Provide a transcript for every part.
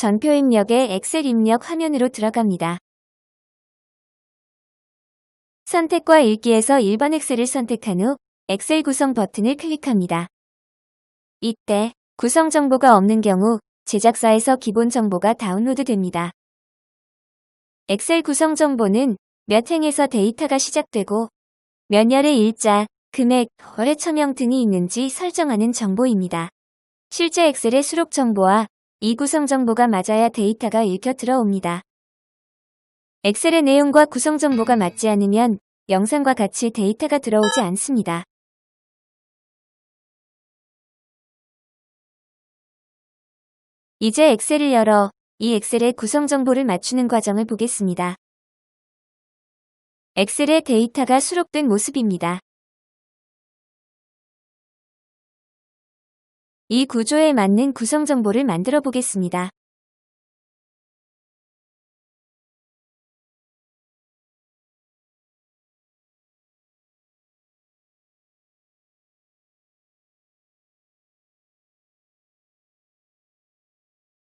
전표 입력에 엑셀 입력 화면으로 들어갑니다. 선택과 읽기에서 1번 엑셀을 선택한 후 엑셀 구성 버튼을 클릭합니다. 이때 구성 정보가 없는 경우 제작사에서 기본 정보가 다운로드 됩니다. 엑셀 구성 정보는 몇 행에서 데이터가 시작되고 몇 열의 일자, 금액, 거래 처명 등이 있는지 설정하는 정보입니다. 실제 엑셀의 수록 정보와 이 구성 정보가 맞아야 데이터가 읽혀 들어옵니다. 엑셀의 내용과 구성 정보가 맞지 않으면 영상과 같이 데이터가 들어오지 않습니다. 이제 엑셀을 열어 이 엑셀의 구성 정보를 맞추는 과정을 보겠습니다. 엑셀의 데이터가 수록된 모습입니다. 이 구조에 맞는 구성 정보를 만들어 보겠습니다.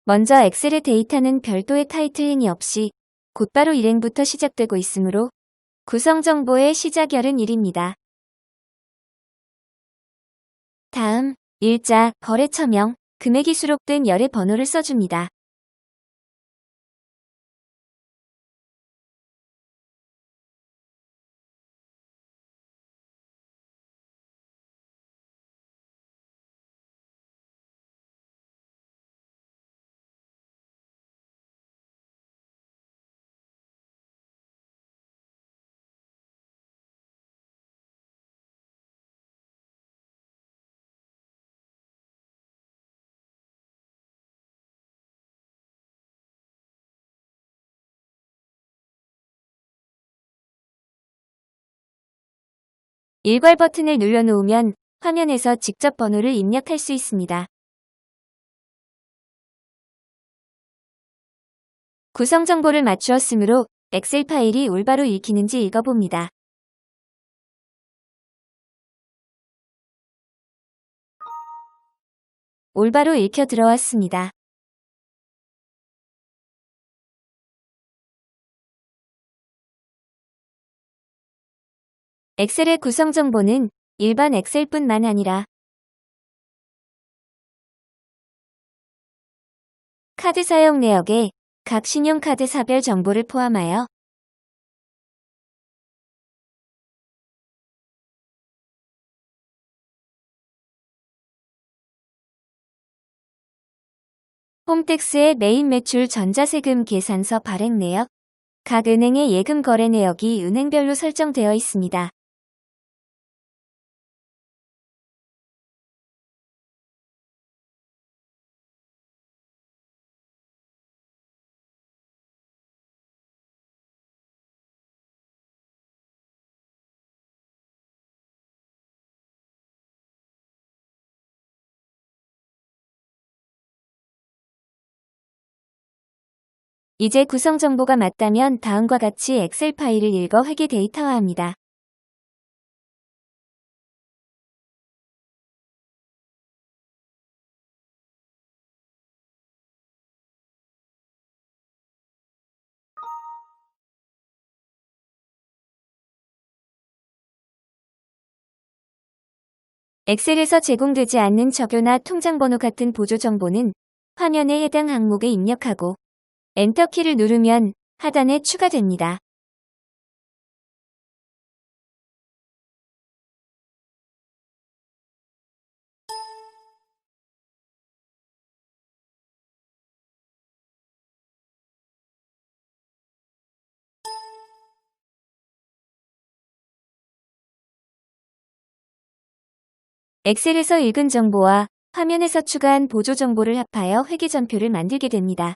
먼저 엑셀의 데이터는 별도의 타이틀링이 없이 곧바로 일행부터 시작되고 있으므로 구성 정보의 시작열은 1입니다. 다음 일자, 거래처명, 금액이 수록된 열의 번호를 써줍니다. 일괄 버튼을 눌러놓으면 화면에서 직접 번호를 입력할 수 있습니다. 구성 정보를 맞추었으므로 엑셀 파일이 올바로 읽히는지 읽어봅니다. 올바로 읽혀 들어왔습니다. 엑셀의 구성 정보는 일반 엑셀뿐만 아니라 카드 사용 내역에 각 신용카드 사별 정보를 포함하여 홈택스의 메인 매출 전자세금 계산서 발행 내역, 각 은행의 예금 거래 내역이 은행별로 설정되어 있습니다. 이제 구성 정보가 맞다면 다음과 같이 엑셀 파일을 읽어 회계 데이터화합니다. 엑셀에서 제공되지 않는 적요나 통장번호 같은 보조 정보는 화면에 해당 항목에 입력하고 엔터키를 누르면 하단에 추가됩니다. 엑셀에서 읽은 정보와 화면에서 추가한 보조 정보를 합하여 회계 전표를 만들게 됩니다.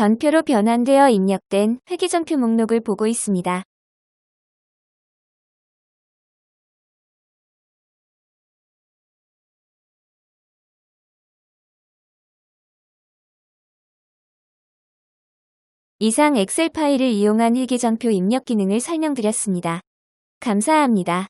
전표로 변환되어 입력된 회계전표 목록을 보고 있습니다. 이상 엑셀 파일을 이용한 일기장표 입력 기능을 설명드렸습니다. 감사합니다.